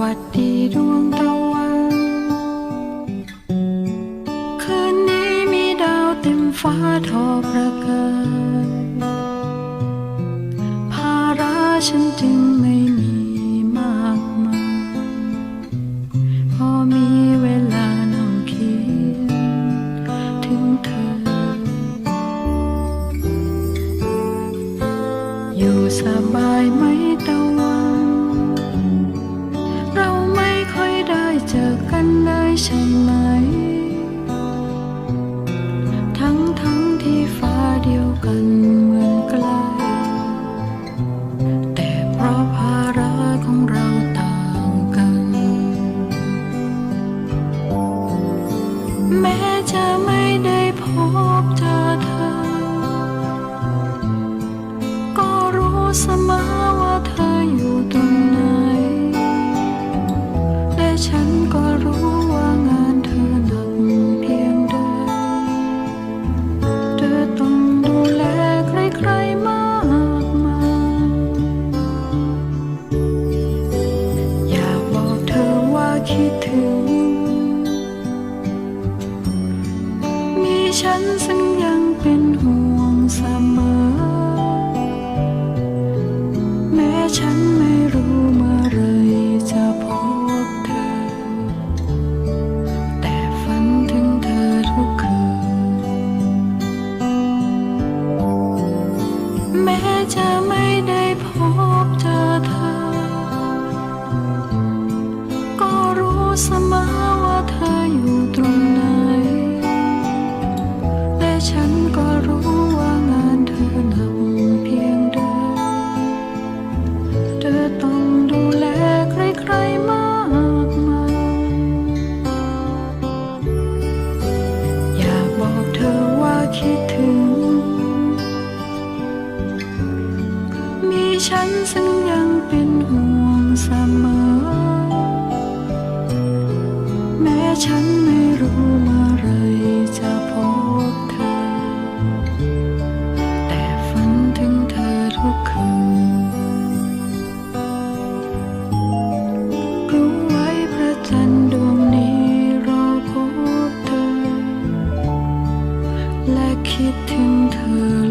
วัสดีดวงตะวันคืนนี้มีดาวเต็มฟ้าทอประกายภาระฉันจึงไม่มีมากมายพอมีเวลานั่งคิดถึงเธอ อยู่สบายไหม ฉันซึ่งยังเป็นห่วงเสมอ แม้ฉันไม่รู้เมื่อไรจะพบเธอ แต่ฝันถึงเธอทุกคืน แม้จะไม่ได้พบเจอเธอ ฉันซึ่งยังเป็นห่วงเสมอ แม้ฉันไม่รู้เมื่อไรจะพบเธอ แต่ฝันถึงเธอทุกคืน รู้ไว้พระจันดวงนี้รอพบเธอ และคิดถึงเธอ